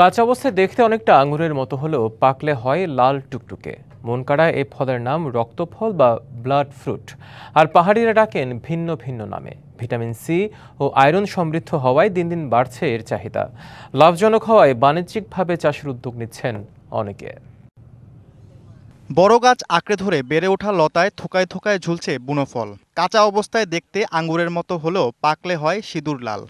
কাঁচা অবস্থায় দেখতে অনেকটা আঙুরের মতো হলেও পাকলে হয় লাল টুকটুকে। মন কাড়া এই ফলের নাম রক্তফল বা ব্লাড ফ্রুট আর পাহাড়িরা ডাকেন ভিন্ন ভিন্ন নামে। ভিটামিন সি ও আয়রন সমৃদ্ধ হওয়ায় দিন দিন বাড়ছে এর চাহিদা। লাভজনক হওয়ায় বাণিজ্যিকভাবে চাষের উদ্যোগ নিচ্ছেন অনেকে। বড় গাছ আঁকড়ে ধরে বেড়ে ওঠা লতায় থোকায় থোকায় ঝুলছে বুনো ফল। কাঁচা অবস্থায় দেখতে আঙ্গুরের মতো হলেও পাকলে হয় সিঁদুর লাল।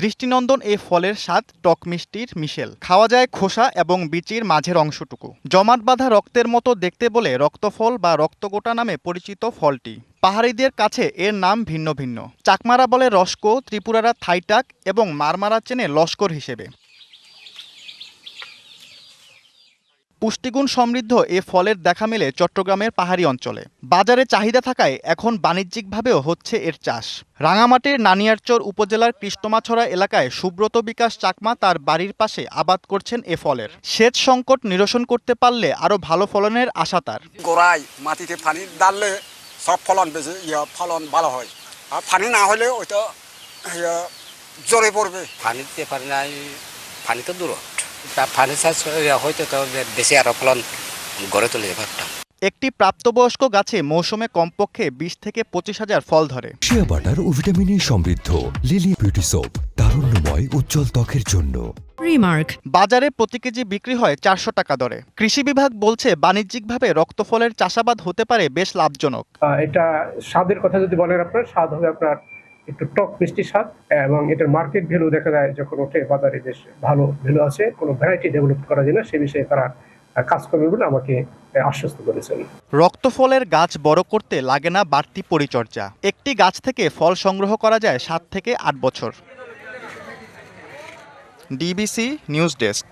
দৃষ্টিনন্দন এই ফলের স্বাদ টক মিষ্টির মিশেল। খাওয়া যায় খোসা এবং বিচির মাঝের অংশটুকু। জমাট বাঁধা রক্তের মতো দেখতে বলে রক্তফল বা রক্তগোটা নামে পরিচিত ফলটি। পাহাড়িদের কাছে এর নাম ভিন্ন ভিন্ন। চাকমারা বলে রস্কো, ত্রিপুরারা থাইটাক এবং মারমারা চেনে লস্কর হিসেবে। পুষ্টিগুণ সমৃদ্ধ এ ফলের দেখা মেলে চট্টগ্রামের পাহাড়ি অঞ্চলে। বাজারে চাহিদা থাকায় এখন বাণিজ্যিকভাবেও হচ্ছে এর চাষ। রাঙামাটির নানিয়ারচর উপজেলার কৃষ্ণমাছড়া এলাকায় সুব্রত বিকাশ চাকমা তার বাড়ির পাশে আবাদ করছেন এ ফলের। সেচ সংকট নিরসন করতে পারলে আরও ভালো ফলনের আশা তার। গোড়ায় মাটিতে পানি ডাললে সব ফলন বেশি ইয়ে ফলন ভালো হয়। আর পানি না হলে ওইটা জোরে পড়বে। পানি দিতে নাই পানি তো দূর পানি চাষ হয়তো তো বেশি আরও ফলন গড়ে তুলে পারতাম একটি। প্রাপ্তবয়স্ক গাছে মৌসুমে কমপক্ষে বিশ থেকে পঁচিশ হাজার ফল ধরে। শিয়া বাটার ও ভিটামিনে সমৃদ্ধ লিলি বিউটি সোপ তারুণ্যময় উজ্জ্বল ত্বকের জন্য। Remark. বাজারে প্রতি কেজি বিক্রি হয় চারশো টাকা দরে। কৃষি বিভাগ বলছে বাণিজ্যিকভাবে রক্তফলের চাষাবাদ হতে পারে বেশ লাভজনক। এটা স্বাদের কথা যদি বলেন আপনার স্বাদ হবে আপনার একটু টক মিষ্টি স্বাদ এবং এটার মার্কেট ভ্যালু দেখা যায় যখন ওঠে বাজারে বেশ ভালো ভ্যালু আছে, কোনো ভ্যারাইটি ডেভেলপ করা যায় না, সে বিষয়ে তারা কাজ করবে বলে আমাকে আশ্বস্ত করেছেন। রক্তফলের গাছ বড় করতে লাগে না বাড়তি পরিচর্যা। একটি গাছ থেকে ফল সংগ্রহ করা যায় সাত থেকে আট বছর। DBC news desk.